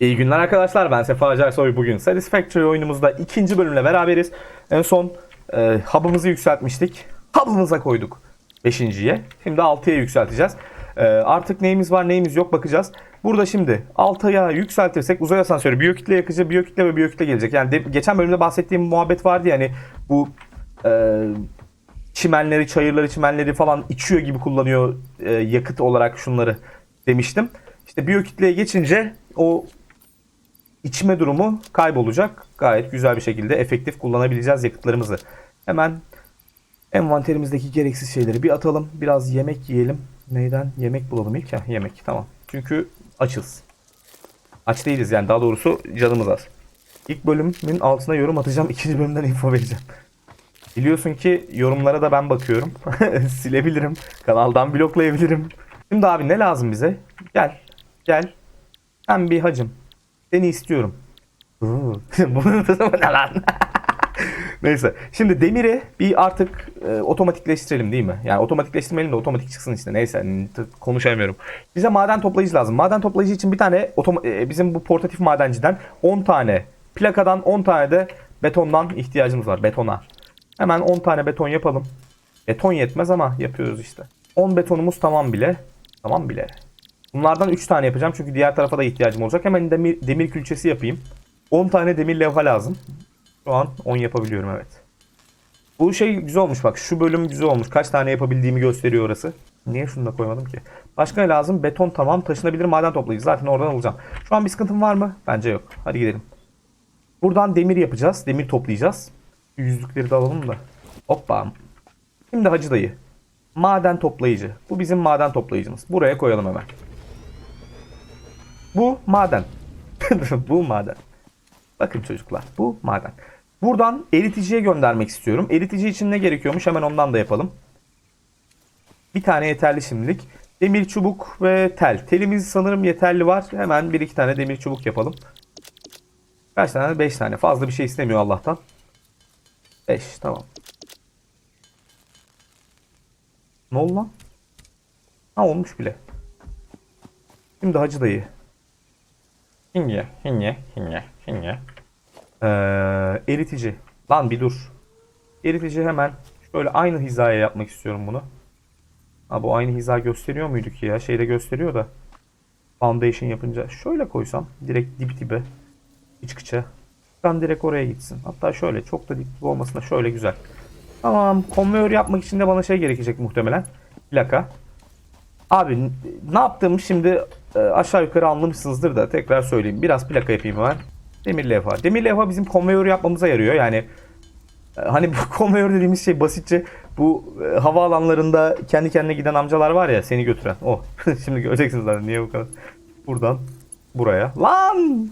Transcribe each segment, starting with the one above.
İyi günler arkadaşlar ben Sefa Acarsoy bugün Satisfactory oyunumuzda ikinci bölümle beraberiz. En son e, hub'ımızı yükseltmiştik. Hub'ımıza koyduk 5.ye. Şimdi 6'ya yükselteceğiz. E, artık neyimiz var neyimiz yok bakacağız. Burada şimdi 6'ya yükseltirsek uzay asansörü biyokütle yakıcı biyokütle ve biyokütle gelecek. Yani de- geçen bölümde bahsettiğim muhabbet vardı ya hani bu e, çimenleri, çayırları, çimenleri falan içiyor gibi kullanıyor e, yakıt olarak şunları demiştim. İşte biyokütleye geçince o içme durumu kaybolacak. Gayet güzel bir şekilde efektif kullanabileceğiz yakıtlarımızı. Hemen envanterimizdeki gereksiz şeyleri bir atalım. Biraz yemek yiyelim. Neyden? Yemek bulalım ilk. Heh, yemek tamam. Çünkü açız. Aç değiliz yani daha doğrusu canımız az. İlk bölümün altına yorum atacağım. ikinci bölümden info vereceğim. Biliyorsun ki yorumlara da ben bakıyorum. Silebilirim. Kanaldan bloklayabilirim. Şimdi abi ne lazım bize? Gel. Gel. Ben bir hacım. Seni istiyorum. Uuu, Bunu da ne lan? Neyse. Şimdi demiri bir artık e, otomatikleştirelim değil mi? Yani otomatikleştirmeyelim de otomatik çıksın işte. Neyse konuşamıyorum. Bize maden toplayıcı lazım. Maden toplayıcı için bir tane e, bizim bu portatif madenciden 10 tane plakadan 10 tane de betondan ihtiyacımız var. Betona. Hemen 10 tane beton yapalım. Beton yetmez ama yapıyoruz işte. 10 betonumuz tamam bile. Tamam bile. Bunlardan 3 tane yapacağım çünkü diğer tarafa da ihtiyacım olacak. Hemen demir, demir külçesi yapayım. 10 tane demir levha lazım. Şu an 10 yapabiliyorum evet. Bu şey güzel olmuş bak. Şu bölüm güzel olmuş. Kaç tane yapabildiğimi gösteriyor orası. Niye şunu da koymadım ki? Başka ne lazım? Beton tamam. Taşınabilir maden toplayıcı. Zaten oradan alacağım. Şu an bir sıkıntım var mı? Bence yok. Hadi gidelim. Buradan demir yapacağız. Demir toplayacağız. Yüzlükleri de alalım da. Hoppa. Şimdi Hacı dayı. Maden toplayıcı. Bu bizim maden toplayıcımız. Buraya koyalım hemen. Bu maden. bu maden. Bakın çocuklar bu maden. Buradan eriticiye göndermek istiyorum. Eritici için ne gerekiyormuş hemen ondan da yapalım. Bir tane yeterli şimdilik. Demir çubuk ve tel. Telimiz sanırım yeterli var. Hemen bir iki tane demir çubuk yapalım. Kaç tane? Beş tane. Fazla bir şey istemiyor Allah'tan. Beş tamam. Ne oldu lan? Ha olmuş bile. Şimdi Hacı dayı. Hinge, hinge, hinge, hinge. Ee, eritici. Lan bir dur. Eritici hemen şöyle aynı hizaya yapmak istiyorum bunu. Ha bu aynı hiza gösteriyor muydu ki ya? Şeyde gösteriyor da. Foundation yapınca şöyle koysam direkt dip dibe iç kıça. Ben direkt oraya gitsin. Hatta şöyle çok da dip dibe olmasın da şöyle güzel. Tamam konveyör yapmak için de bana şey gerekecek muhtemelen. Plaka. Abi ne yaptığımı şimdi e, aşağı yukarı anlamışsınızdır da tekrar söyleyeyim. Biraz plaka yapayım hemen. Demir levha. Demir levha bizim konveyör yapmamıza yarıyor. Yani e, hani bu konveyör dediğimiz şey basitçe bu e, havaalanlarında kendi kendine giden amcalar var ya seni götüren. O. şimdi göreceksiniz zaten niye bu kadar. Buradan buraya. Lan!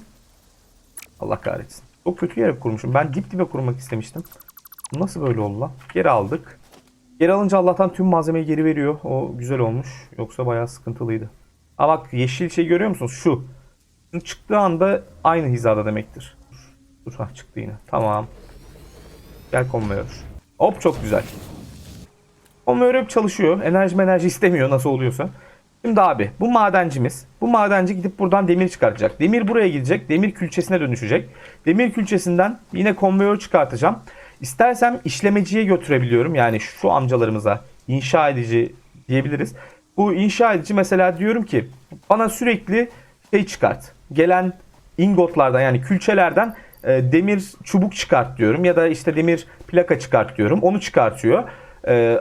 Allah kahretsin. Çok kötü yere kurmuşum. Ben dip dibe kurmak istemiştim. Nasıl böyle oldu lan? Geri aldık. Geri alınca Allah'tan tüm malzemeyi geri veriyor. O güzel olmuş. Yoksa bayağı sıkıntılıydı. Aa bak yeşil şey görüyor musunuz? Şu. Çıktığı anda aynı hizada demektir. Dur. Ha çıktı yine. Tamam. Gel konveyör. Hop çok güzel. Konveyör hep çalışıyor. Enerji enerji istemiyor nasıl oluyorsa. Şimdi abi bu madencimiz. Bu madenci gidip buradan demir çıkartacak. Demir buraya gidecek. Demir külçesine dönüşecek. Demir külçesinden yine konveyör çıkartacağım. İstersem işlemeciye götürebiliyorum. Yani şu amcalarımıza inşa edici diyebiliriz. Bu inşa edici mesela diyorum ki bana sürekli şey çıkart. Gelen ingotlardan yani külçelerden e, demir çubuk çıkart diyorum. Ya da işte demir plaka çıkart diyorum. Onu çıkartıyor. E,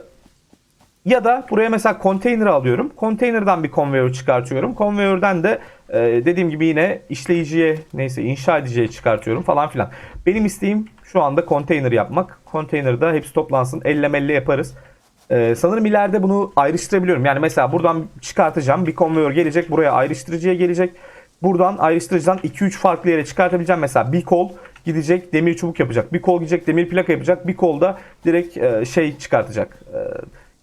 ya da buraya mesela konteyner alıyorum. Konteynerden bir konveyör çıkartıyorum. Konveyörden de e, dediğim gibi yine işleyiciye neyse inşa ediciye çıkartıyorum falan filan. Benim isteğim şu anda konteyner yapmak. Konteynerda hepsi toplansın. Elle melle yaparız. E, sanırım ileride bunu ayrıştırabiliyorum. Yani mesela buradan çıkartacağım. Bir konveyör gelecek. Buraya ayrıştırıcıya gelecek. Buradan ayrıştırıcıdan 2-3 farklı yere çıkartabileceğim. Mesela bir kol gidecek demir çubuk yapacak. Bir kol gidecek demir plaka yapacak. Bir kol da direkt e, şey çıkartacak. E,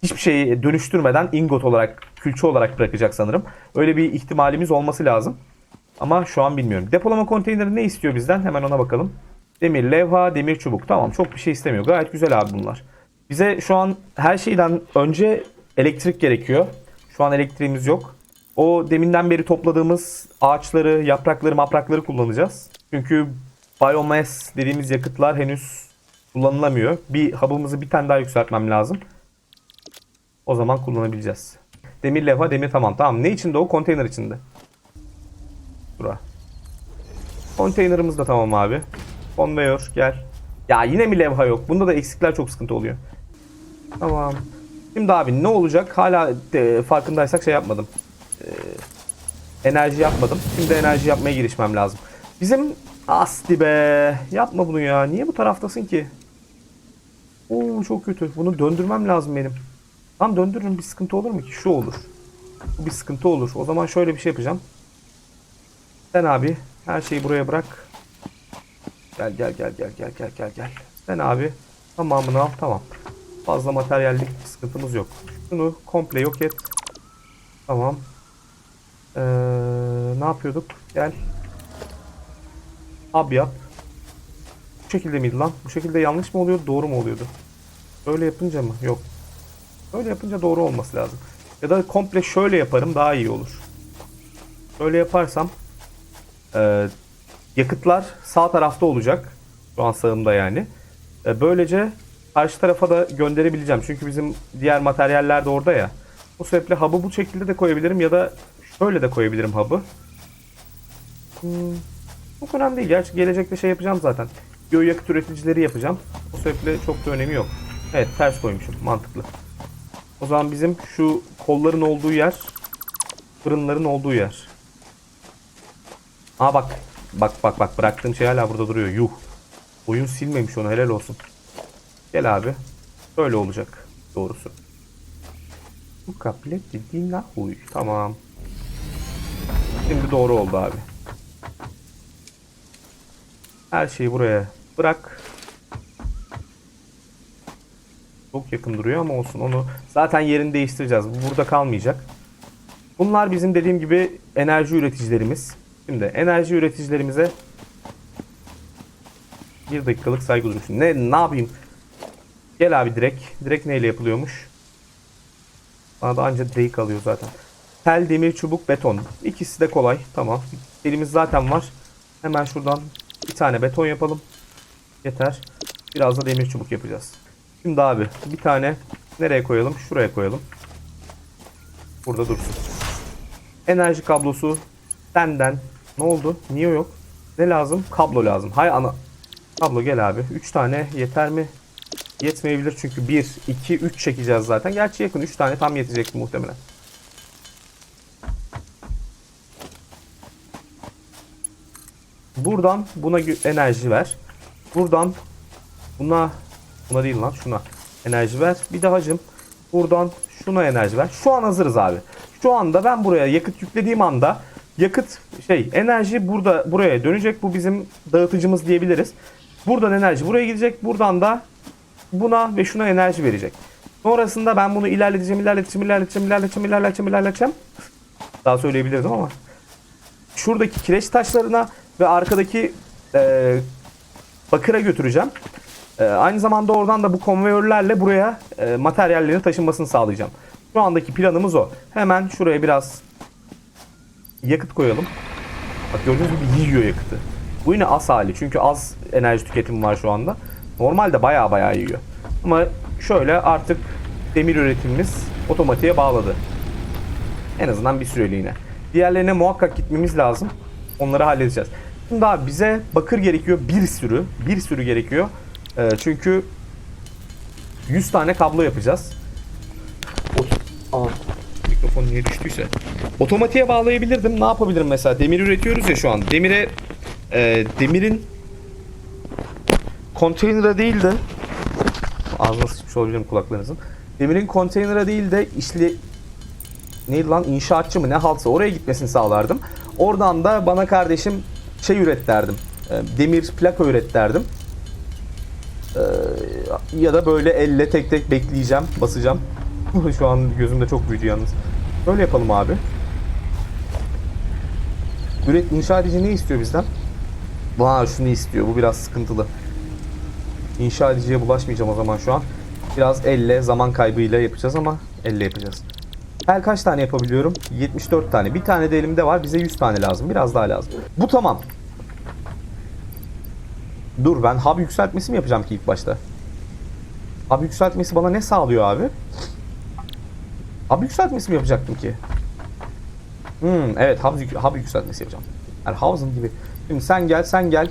hiçbir şeyi dönüştürmeden ingot olarak, külçe olarak bırakacak sanırım. Öyle bir ihtimalimiz olması lazım. Ama şu an bilmiyorum. Depolama konteyneri ne istiyor bizden? Hemen ona bakalım. Demir, levha, demir çubuk. Tamam çok bir şey istemiyor. Gayet güzel abi bunlar. Bize şu an her şeyden önce elektrik gerekiyor. Şu an elektriğimiz yok. O deminden beri topladığımız ağaçları, yaprakları, maprakları kullanacağız. Çünkü biomass dediğimiz yakıtlar henüz kullanılamıyor. Bir hub'ımızı bir tane daha yükseltmem lazım. O zaman kullanabileceğiz. Demir levha, demir tamam. Tamam. Ne içinde o? Konteyner içinde. Bura. Konteynerımız da tamam abi. Conveyor gel. Ya yine mi levha yok? Bunda da eksikler çok sıkıntı oluyor. Tamam. Şimdi abi ne olacak? Hala e, farkındaysak şey yapmadım. E, enerji yapmadım. Şimdi enerji yapmaya girişmem lazım. Bizim asti be. Yapma bunu ya. Niye bu taraftasın ki? Oo çok kötü. Bunu döndürmem lazım benim. Tam döndürürüm bir sıkıntı olur mu ki? Şu olur. Bu bir sıkıntı olur. O zaman şöyle bir şey yapacağım. Sen abi her şeyi buraya bırak. Gel gel gel gel gel gel gel gel. Sen abi tamamını al tamam. Fazla materyallik sıkıntımız yok. Şunu komple yok et. Tamam. Ee, ne yapıyorduk? Gel. Hub yap. Bu şekilde miydi lan? Bu şekilde yanlış mı oluyordu? Doğru mu oluyordu? Öyle yapınca mı? Yok. Öyle yapınca doğru olması lazım. Ya da komple şöyle yaparım daha iyi olur. Şöyle yaparsam e, yakıtlar sağ tarafta olacak. Şu an sağımda yani. E, böylece karşı tarafa da gönderebileceğim. Çünkü bizim diğer materyaller de orada ya. O sebeple hub'ı bu şekilde de koyabilirim ya da şöyle de koyabilirim hub'ı. Hmm, çok önemli değil. Gerçi gelecekte şey yapacağım zaten. Biyoyakıt üreticileri yapacağım. O sebeple çok da önemi yok. Evet ters koymuşum. Mantıklı. O zaman bizim şu kolların olduğu yer fırınların olduğu yer. Aa bak. Bak bak bak bıraktığım şey hala burada duruyor. Yuh. Oyun silmemiş onu helal olsun. Gel abi. Böyle olacak doğrusu. Bu kaplet dediğin huy. Tamam. Şimdi doğru oldu abi. Her şeyi buraya bırak. Çok yakın duruyor ama olsun onu zaten yerini değiştireceğiz. Bu burada kalmayacak. Bunlar bizim dediğim gibi enerji üreticilerimiz. Şimdi enerji üreticilerimize bir dakikalık saygı duruşu. Ne ne yapayım? Gel abi direkt. Direkt neyle yapılıyormuş? Bana da anca direği kalıyor zaten. Tel, demir, çubuk, beton. İkisi de kolay. Tamam. Elimiz zaten var. Hemen şuradan bir tane beton yapalım. Yeter. Biraz da demir çubuk yapacağız. Şimdi abi bir tane nereye koyalım? Şuraya koyalım. Burada dursun. Enerji kablosu senden. Ne oldu? Niye yok? Ne lazım? Kablo lazım. Hay ana. Kablo gel abi. 3 tane yeter mi? Yetmeyebilir çünkü 1, 2, 3 çekeceğiz zaten. Gerçi yakın 3 tane tam yetecek muhtemelen. Buradan buna enerji ver. Buradan buna buna değil lan şuna enerji ver. Bir de hacım buradan şuna enerji ver. Şu an hazırız abi. Şu anda ben buraya yakıt yüklediğim anda yakıt şey enerji burada buraya dönecek. Bu bizim dağıtıcımız diyebiliriz. Buradan enerji buraya gidecek. Buradan da buna ve şuna enerji verecek. Sonrasında ben bunu ilerleteceğim, ilerleteceğim, ilerleteceğim, ilerleteceğim, ilerleteceğim, ilerleteceğim. Daha söyleyebilirdim ama. Şuradaki kireç taşlarına ve arkadaki e, bakıra götüreceğim. E, aynı zamanda oradan da bu konveyörlerle buraya e, materyallerin taşınmasını sağlayacağım. Şu andaki planımız o. Hemen şuraya biraz yakıt koyalım. Bak gördüğünüz gibi yiyor yakıtı. Bu yine az hali çünkü az enerji tüketimi var şu anda. Normalde baya baya yiyor. Ama şöyle artık demir üretimimiz otomatiğe bağladı. En azından bir süreliğine. Diğerlerine muhakkak gitmemiz lazım. Onları halledeceğiz. Şimdi abi bize bakır gerekiyor. Bir sürü. Bir sürü gerekiyor. Ee, çünkü 100 tane kablo yapacağız. Aa, mikrofon niye düştüyse. Otomatiğe bağlayabilirdim. Ne yapabilirim mesela? Demir üretiyoruz ya şu an. Demire e, demirin konteynere değil de ağzına sıçmış olabilirim kulaklarınızın. Demirin konteynere değil de işli neydi lan inşaatçı mı ne haltsa oraya gitmesini sağlardım. Oradan da bana kardeşim şey üret derdim. E, Demir plaka üret derdim. E, Ya da böyle elle tek tek bekleyeceğim, basacağım. Şu an gözümde çok büyüdü yalnız. Böyle yapalım abi. Üret inşa edici ne istiyor bizden? Vaa şunu istiyor. Bu biraz sıkıntılı. İnşa ediciye bulaşmayacağım o zaman şu an. Biraz elle, zaman kaybıyla yapacağız ama elle yapacağız. Tel kaç tane yapabiliyorum? 74 tane. Bir tane de elimde var. Bize 100 tane lazım. Biraz daha lazım. Bu tamam. Dur ben hub yükseltmesi mi yapacağım ki ilk başta? Hub yükseltmesi bana ne sağlıyor abi? Hub yükseltmesi mi yapacaktım ki? Hmm, evet hub, hub yükseltmesi yapacağım. Yani housing gibi. Şimdi sen gel sen gel.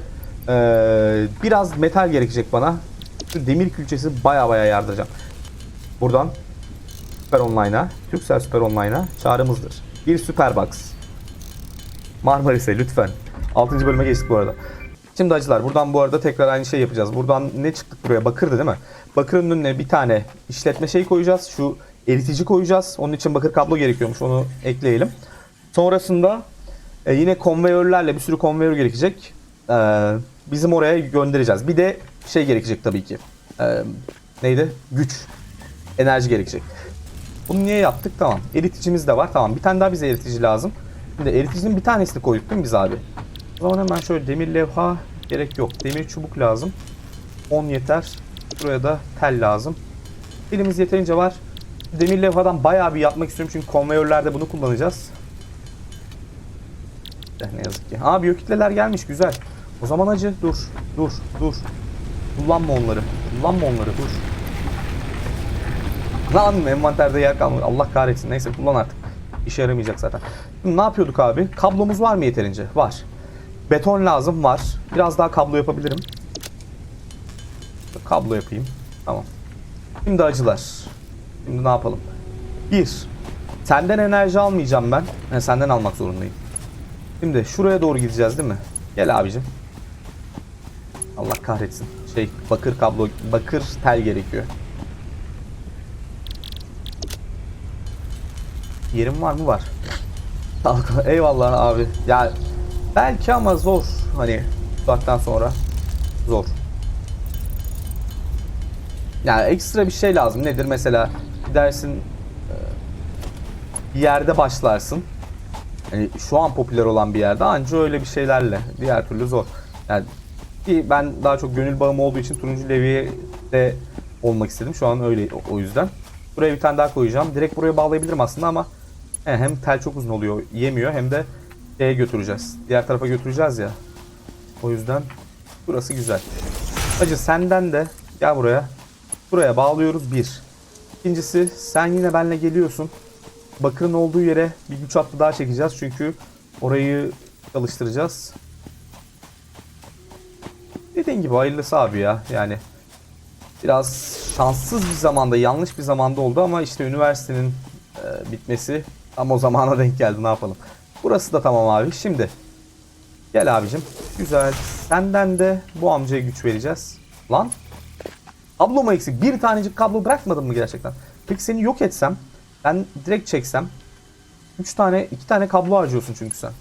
Ee, biraz metal gerekecek bana. Şu demir külçesi baya baya yardıracağım. Buradan Süper Online'a, Türksel Süper Online'a çağrımızdır. Bir Süper Box. Marmaris'e lütfen. 6. bölüme geçtik bu arada. Şimdi acılar buradan bu arada tekrar aynı şey yapacağız. Buradan ne çıktık buraya? Bakırdı değil mi? Bakırın önüne bir tane işletme şeyi koyacağız. Şu eritici koyacağız. Onun için bakır kablo gerekiyormuş. Onu ekleyelim. Sonrasında e, yine konveyörlerle bir sürü konveyör gerekecek. E, bizim oraya göndereceğiz. Bir de şey gerekecek tabii ki. E, neydi? Güç. Enerji gerekecek. Bunu niye yaptık? Tamam. Eriticimiz de var. Tamam. Bir tane daha bize eritici lazım. Şimdi eriticinin bir tanesini koyduk değil mi biz abi? O zaman hemen şöyle demir levha gerek yok. Demir çubuk lazım. 10 yeter. Buraya da tel lazım. Elimiz yeterince var. Demir levhadan bayağı bir yapmak istiyorum çünkü konveyörlerde bunu kullanacağız. Eh, Ne yazık ki. Aa biyokitleler gelmiş güzel. O zaman acı dur dur dur. Kullanma onları. Kullanma onları dur. Lan envanterde yer kalmadı. Allah kahretsin. Neyse kullan artık. İşe yaramayacak zaten. Şimdi ne yapıyorduk abi? Kablomuz var mı yeterince? Var. Beton lazım var. Biraz daha kablo yapabilirim. Kablo yapayım. Tamam. Şimdi acılar. Şimdi ne yapalım? Bir. Senden enerji almayacağım ben. Yani senden almak zorundayım. Şimdi şuraya doğru gideceğiz değil mi? Gel abicim. Allah kahretsin. Şey bakır kablo, bakır tel gerekiyor. Yerim var mı? Var. Eyvallah abi. Ya belki ama zor. Hani uzaktan sonra zor. Yani ekstra bir şey lazım. Nedir mesela? Gidersin e, bir yerde başlarsın. Yani şu an popüler olan bir yerde anca öyle bir şeylerle. Diğer türlü zor. Yani ki ben daha çok gönül bağım olduğu için turuncu leviye de olmak istedim. Şu an öyle o- yüzden. Buraya bir tane daha koyacağım. Direkt buraya bağlayabilirim aslında ama he, hem tel çok uzun oluyor, yemiyor hem de şeye götüreceğiz. Diğer tarafa götüreceğiz ya. O yüzden burası güzel. Hacı senden de gel buraya. Buraya bağlıyoruz bir. İkincisi sen yine benle geliyorsun. Bakırın olduğu yere bir güç hattı daha çekeceğiz çünkü orayı çalıştıracağız. Dediğin gibi hayırlısı abi ya yani. Biraz şanssız bir zamanda, yanlış bir zamanda oldu ama işte üniversitenin e, bitmesi tam o zamana denk geldi ne yapalım. Burası da tamam abi. Şimdi gel abicim. Güzel. Senden de bu amcaya güç vereceğiz. Lan Kablo mu eksik? Bir tanecik kablo bırakmadın mı gerçekten? Peki seni yok etsem, ben direkt çeksem, 3 tane, 2 tane kablo harcıyorsun çünkü sen.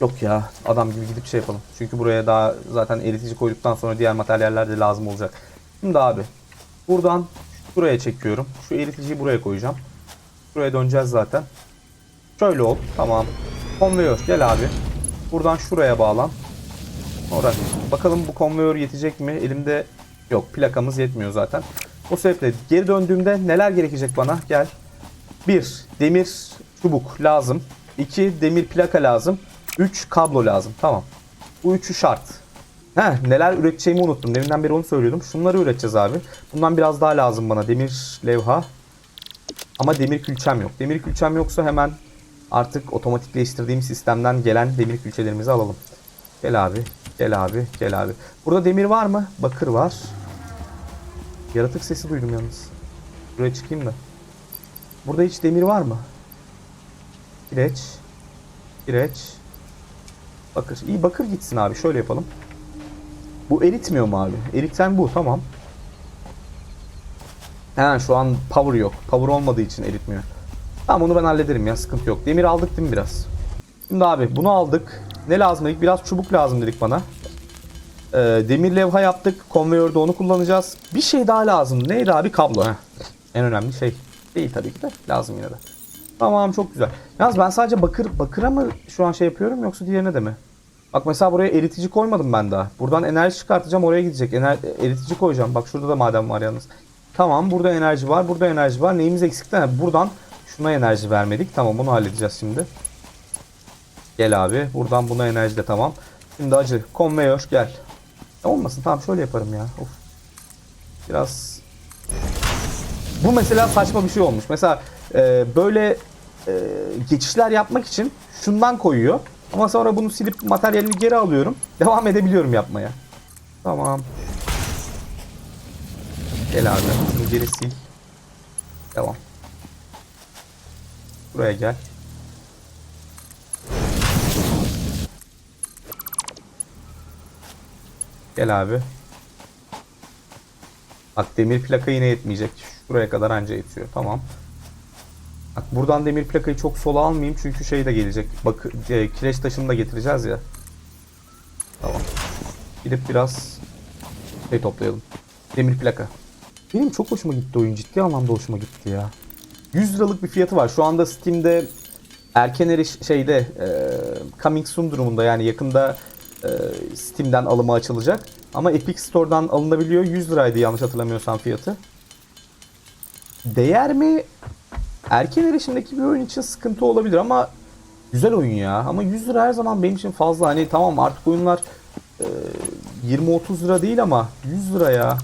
Yok ya, adam gibi gidip şey yapalım. Çünkü buraya daha zaten eritici koyduktan sonra diğer materyaller de lazım olacak. Şimdi abi, buradan buraya çekiyorum. Şu eriticiyi buraya koyacağım. Buraya döneceğiz zaten. Şöyle ol, tamam. Konveyör, gel abi. Buradan şuraya bağlan. Sonra bakalım bu konveyör yetecek mi? Elimde yok plakamız yetmiyor zaten. O sebeple geri döndüğümde neler gerekecek bana? Gel. 1. Demir çubuk lazım. 2. Demir plaka lazım. 3. Kablo lazım. Tamam. Bu üçü şart. Heh, neler üreteceğimi unuttum. Deminden beri onu söylüyordum. Şunları üreteceğiz abi. Bundan biraz daha lazım bana. Demir levha. Ama demir külçem yok. Demir külçem yoksa hemen artık otomatikleştirdiğim sistemden gelen demir külçelerimizi alalım. Gel abi. Gel abi. Gel abi. Burada demir var mı? Bakır var. Yaratık sesi duydum yalnız. Buraya çıkayım da. Burada hiç demir var mı? Kireç. Kireç. Bakır. İyi bakır gitsin abi. Şöyle yapalım. Bu eritmiyor mu abi? Eriten bu. Tamam. He şu an power yok. Power olmadığı için eritmiyor. Tamam onu ben hallederim ya. Sıkıntı yok. Demir aldık değil mi biraz? Şimdi abi bunu aldık. Ne lazım dedik? Biraz çubuk lazım dedik bana. Ee, demir levha yaptık. Konveyörde onu kullanacağız. Bir şey daha lazım. Neydi abi? Kablo. Heh. En önemli şey. Değil tabii ki de. Lazım yine de. Tamam çok güzel. Yalnız ben sadece bakır bakıra mı şu an şey yapıyorum yoksa diğerine de mi? Bak mesela buraya eritici koymadım ben daha. Buradan enerji çıkartacağım oraya gidecek. Ener eritici koyacağım. Bak şurada da maden var yalnız. Tamam burada enerji var. Burada enerji var. Neyimiz eksikti? Ha, buradan şuna enerji vermedik. Tamam bunu halledeceğiz şimdi. Gel abi. Buradan buna enerji de tamam. Şimdi acı. Konveyör gel. Olmasın. Tamam şöyle yaparım ya. Of. Biraz bu mesela saçma bir şey olmuş. Mesela e, böyle e, geçişler yapmak için şundan koyuyor. Ama sonra bunu silip materyalini geri alıyorum. Devam edebiliyorum yapmaya. Tamam. Gel abi. Bunu geri sil. Devam. Buraya gel. Gel abi. Bak demir plaka yine yetmeyecek. Şuraya kadar anca yetiyor. Tamam. Bak buradan demir plakayı çok sola almayayım çünkü şey de gelecek. Bak e, kireç taşını da getireceğiz ya. Tamam. Gidip biraz şey toplayalım. Demir plaka. Benim çok hoşuma gitti oyun. Ciddi anlamda hoşuma gitti ya. 100 liralık bir fiyatı var. Şu anda Steam'de erken eriş şeyde e, coming soon durumunda yani yakında e, Steam'den alımı açılacak. Ama Epic Store'dan alınabiliyor. 100 liraydı yanlış hatırlamıyorsam fiyatı. Değer mi? Erken erişimdeki bir oyun için sıkıntı olabilir ama güzel oyun ya. Ama 100 lira her zaman benim için fazla. Hani tamam artık oyunlar e, 20-30 lira değil ama 100 lira ya.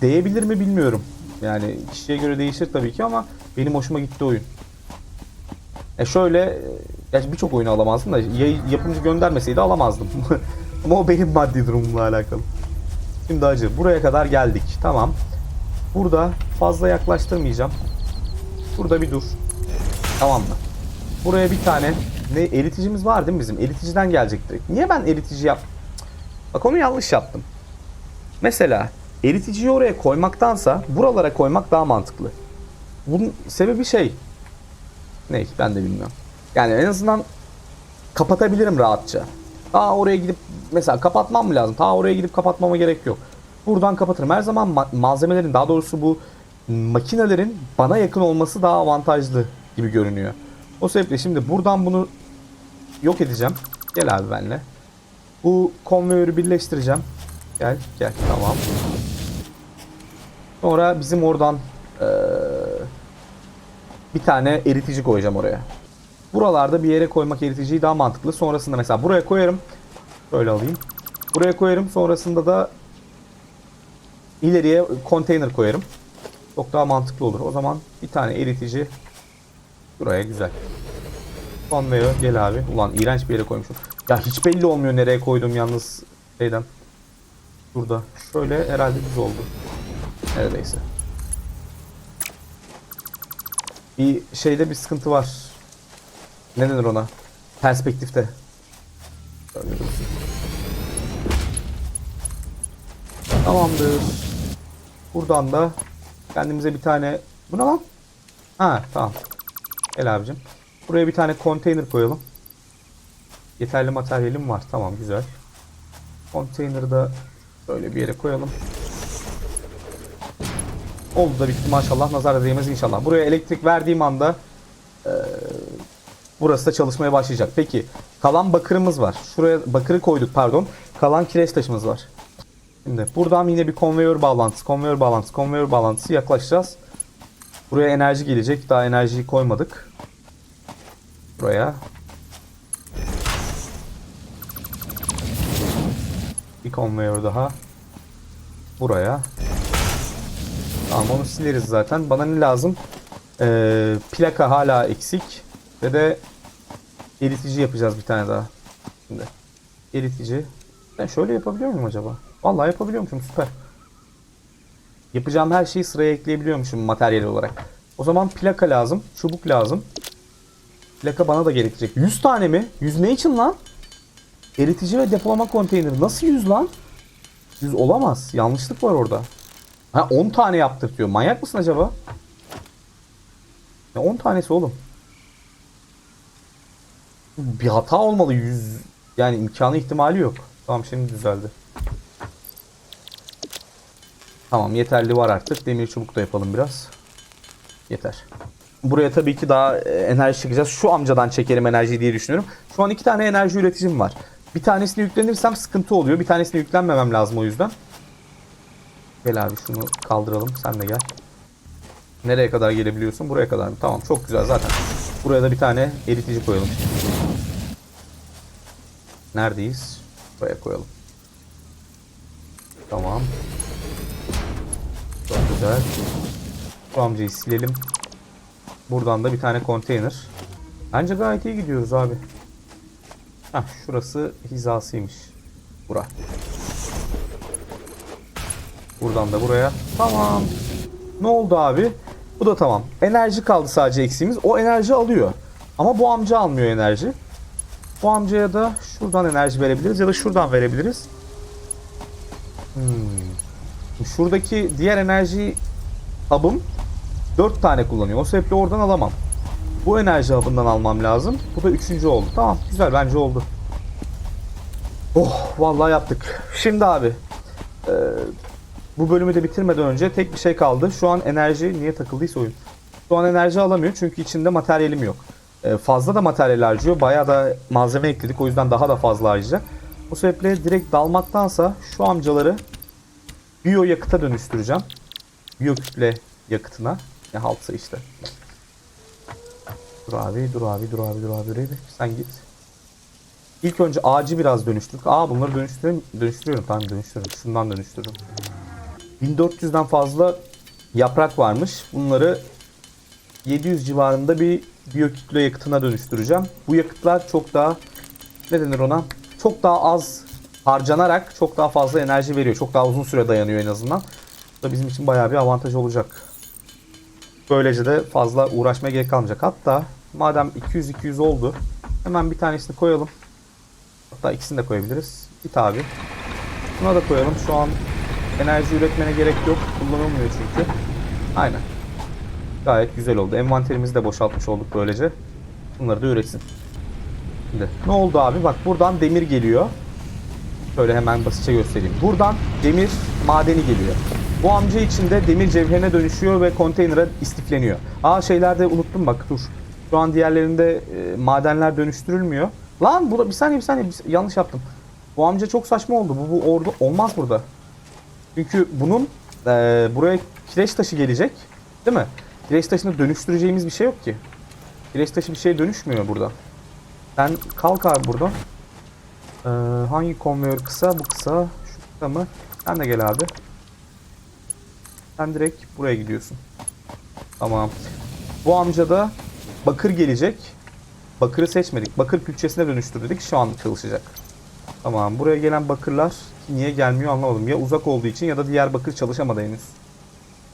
Değebilir mi bilmiyorum. Yani kişiye göre değişir tabii ki ama benim hoşuma gitti oyun. E şöyle, gerçi birçok oyunu alamazdım da ya- yapımcı göndermeseydi alamazdım. ama o benim maddi durumumla alakalı. Şimdi acı buraya kadar geldik. Tamam. Burada fazla yaklaştırmayacağım. Burada bir dur. Tamam mı? Buraya bir tane ne eriticimiz var değil mi bizim? Eriticiden gelecek direkt. Niye ben eritici yap? Bak onu yanlış yaptım. Mesela eriticiyi oraya koymaktansa buralara koymak daha mantıklı. Bunun sebebi şey. Ne? Ben de bilmiyorum. Yani en azından kapatabilirim rahatça. Aa oraya gidip mesela kapatmam mı lazım? Ta oraya gidip kapatmama gerek yok. Buradan kapatırım. Her zaman ma- malzemelerin daha doğrusu bu makinelerin bana yakın olması daha avantajlı gibi görünüyor. O sebeple şimdi buradan bunu yok edeceğim. Gel abi benle. Bu konveyörü birleştireceğim. Gel gel tamam. Sonra bizim oradan eee, bir tane eritici koyacağım oraya. Buralarda bir yere koymak eriticiyi daha mantıklı. Sonrasında mesela buraya koyarım. Böyle alayım. Buraya koyarım. Sonrasında da ileriye konteyner koyarım. Çok daha mantıklı olur. O zaman bir tane eritici buraya güzel. Konveyör gel abi. Ulan iğrenç bir yere koymuşum. Ya hiç belli olmuyor nereye koydum yalnız şeyden. Burada. Şöyle herhalde düz oldu. Neredeyse. Bir şeyde bir sıkıntı var. Ne denir ona? Perspektifte. Tamamdır. Buradan da kendimize bir tane... Bu ne lan? Ha tamam. Gel abicim. Buraya bir tane konteyner koyalım. Yeterli materyalim var. Tamam güzel. Konteyneri da böyle bir yere koyalım. Oldu da bitti maşallah. Nazar değmez inşallah. Buraya elektrik verdiğim anda eee, burası da çalışmaya başlayacak. Peki kalan bakırımız var. Şuraya bakırı koyduk pardon. Kalan kireç taşımız var. Şimdi buradan yine bir konveyör bağlantısı, konveyör bağlantısı, konveyör bağlantısı yaklaşacağız. Buraya enerji gelecek. Daha enerjiyi koymadık. Buraya. Bir konveyör daha. Buraya. Tamam onu sileriz zaten. Bana ne lazım? Ee, plaka hala eksik. Ve de eritici yapacağız bir tane daha. Şimdi. Eritici. Ben şöyle yapabiliyor muyum acaba? Vallahi yapabiliyormuşum süper. Yapacağım her şeyi sıraya ekleyebiliyormuşum materyal olarak. O zaman plaka lazım. Çubuk lazım. Plaka bana da gerekecek. 100 tane mi? 100 ne için lan? Eritici ve depolama konteyneri. Nasıl 100 lan? 100 olamaz. Yanlışlık var orada. Ha 10 tane yaptır diyor. Manyak mısın acaba? Ya 10 tanesi oğlum. Bir hata olmalı 100. Yani imkanı ihtimali yok. Tamam şimdi düzeldi. Tamam yeterli var artık. Demir çubuk da yapalım biraz. Yeter. Buraya tabii ki daha e, enerji çekeceğiz. Şu amcadan çekerim enerjiyi diye düşünüyorum. Şu an iki tane enerji üreticim var. Bir tanesini yüklenirsem sıkıntı oluyor. Bir tanesini yüklenmemem lazım o yüzden. Gel abi şunu kaldıralım. Sen de gel. Nereye kadar gelebiliyorsun? Buraya kadar mı? Tamam çok güzel zaten. Buraya da bir tane eritici koyalım. Neredeyiz? Buraya koyalım. Tamam. Güzel. Şu amcayı silelim. Buradan da bir tane konteyner. Bence gayet iyi gidiyoruz abi. Heh, şurası hizasıymış. Bura. Buradan da buraya. Tamam. Ne oldu abi? Bu da tamam. Enerji kaldı sadece eksiğimiz. O enerji alıyor. Ama bu amca almıyor enerji. Bu amcaya da şuradan enerji verebiliriz ya da şuradan verebiliriz. Hmm. Şuradaki diğer enerji hub'ım 4 tane kullanıyor. O sebeple oradan alamam. Bu enerji hub'ından almam lazım. Bu da üçüncü oldu. Tamam güzel bence oldu. Oh vallahi yaptık. Şimdi abi e, bu bölümü de bitirmeden önce tek bir şey kaldı. Şu an enerji niye takıldıysa oyun. Şu an enerji alamıyor çünkü içinde materyalim yok. E, fazla da materyal harcıyor. Bayağı da malzeme ekledik. O yüzden daha da fazla harcayacak. O sebeple direkt dalmaktansa şu amcaları biyo yakıta dönüştüreceğim. Biyo kütle yakıtına. Ne haltsa işte. Dur abi, dur abi, dur abi, dur abi, dur abi. Sen git. İlk önce ağacı biraz dönüştürdük. Aa bunları dönüştürüyorum. Dönüştürüyorum. Tamam dönüştürüyorum. Şundan dönüştürürüm. 1400'den fazla yaprak varmış. Bunları 700 civarında bir biyokütle yakıtına dönüştüreceğim. Bu yakıtlar çok daha ne denir ona? Çok daha az harcanarak çok daha fazla enerji veriyor. Çok daha uzun süre dayanıyor en azından. Bu da bizim için bayağı bir avantaj olacak. Böylece de fazla uğraşmaya gerek kalmayacak. Hatta madem 200-200 oldu hemen bir tanesini koyalım. Hatta ikisini de koyabiliriz. Git abi. Buna da koyalım. Şu an enerji üretmene gerek yok. Kullanılmıyor çünkü. Aynen. Gayet güzel oldu. Envanterimizi de boşaltmış olduk böylece. Bunları da üretsin. Şimdi ne oldu abi? Bak buradan demir geliyor. Şöyle hemen basitçe göstereyim. Buradan demir madeni geliyor. Bu amca içinde demir cevherine dönüşüyor ve konteynere istifleniyor. Aa şeylerde unuttum bak dur. Şu an diğerlerinde e, madenler dönüştürülmüyor. Lan burada bir saniye bir saniye bir- yanlış yaptım. Bu amca çok saçma oldu. Bu, bu orada olmaz burada. Çünkü bunun e, buraya kireç taşı gelecek. Değil mi? Kireç taşını dönüştüreceğimiz bir şey yok ki. Kireç taşı bir şeye dönüşmüyor burada. Sen kalk abi buradan. Ee, hangi konveyör kısa? Bu kısa. Şu kısa mı? Sen de gel abi. Sen direkt buraya gidiyorsun. Tamam. Bu amca da bakır gelecek. Bakırı seçmedik. Bakır külçesine dönüştür dedik. Şu an çalışacak. Tamam. Buraya gelen bakırlar niye gelmiyor anlamadım. Ya uzak olduğu için ya da diğer bakır çalışamadı henüz.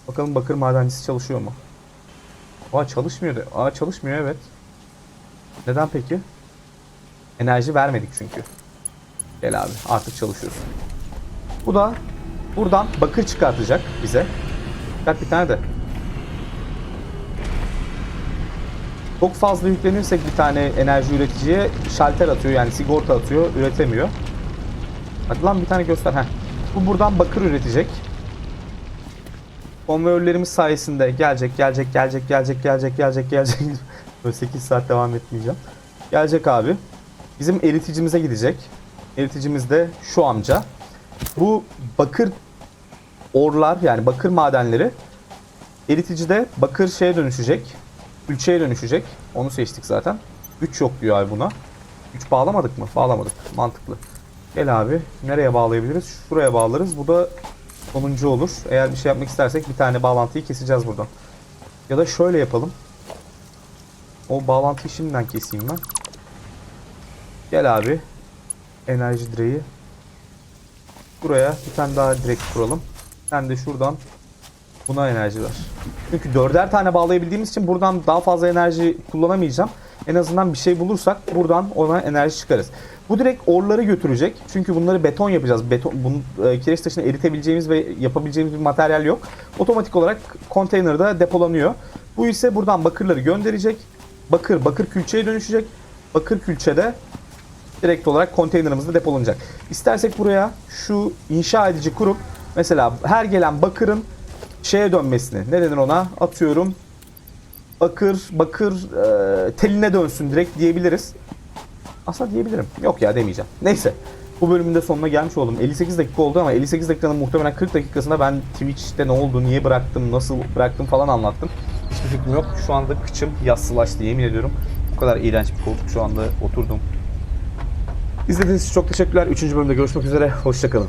Bakalım bakır madencisi çalışıyor mu? Aa çalışmıyor. Aa çalışmıyor evet. Neden peki? Enerji vermedik çünkü. Gel abi artık çalışıyorsun. Bu da buradan bakır çıkartacak bize. Çıkart bir tane de. Çok fazla yüklenirsek bir tane enerji üreticiye şalter atıyor yani sigorta atıyor üretemiyor. Hadi lan bir tane göster. Heh. Bu buradan bakır üretecek. Konveyörlerimiz sayesinde gelecek gelecek gelecek gelecek gelecek gelecek gelecek. Böyle 8 saat devam etmeyeceğim. Gelecek abi. Bizim eriticimize gidecek. Eriticimiz de şu amca. Bu bakır orlar yani bakır madenleri eriticide bakır şeye dönüşecek. Ülçeye dönüşecek. Onu seçtik zaten. 3 yok diyor abi buna. 3 bağlamadık mı? Bağlamadık. Mantıklı. Gel abi. Nereye bağlayabiliriz? Şuraya bağlarız. Bu da sonuncu olur. Eğer bir şey yapmak istersek bir tane bağlantıyı keseceğiz buradan. Ya da şöyle yapalım. O bağlantıyı şimdiden keseyim ben. Gel abi. Enerji direği. Buraya bir tane daha direk kuralım. Sen de şuradan buna enerji ver. Çünkü dörder tane bağlayabildiğimiz için buradan daha fazla enerji kullanamayacağım. En azından bir şey bulursak buradan ona enerji çıkarız. Bu direkt orları götürecek. Çünkü bunları beton yapacağız. Beton, bunu, e, kireç taşını eritebileceğimiz ve yapabileceğimiz bir materyal yok. Otomatik olarak konteynerde depolanıyor. Bu ise buradan bakırları gönderecek. Bakır, bakır külçeye dönüşecek. Bakır külçede direkt olarak konteynerimizde depolanacak. İstersek buraya şu inşa edici kurup mesela her gelen bakırın şeye dönmesini ne denir ona atıyorum bakır bakır e, teline dönsün direkt diyebiliriz. Aslında diyebilirim. Yok ya demeyeceğim. Neyse. Bu bölümün de sonuna gelmiş oldum. 58 dakika oldu ama 58 dakikanın muhtemelen 40 dakikasında ben Twitch'te ne oldu, niye bıraktım, nasıl bıraktım falan anlattım. Hiçbir fikrim yok. Şu anda kıçım yassılaştı yemin ediyorum. Bu kadar iğrenç bir koltuk şu anda oturdum. İzlediğiniz için çok teşekkürler. Üçüncü bölümde görüşmek üzere. Hoşçakalın.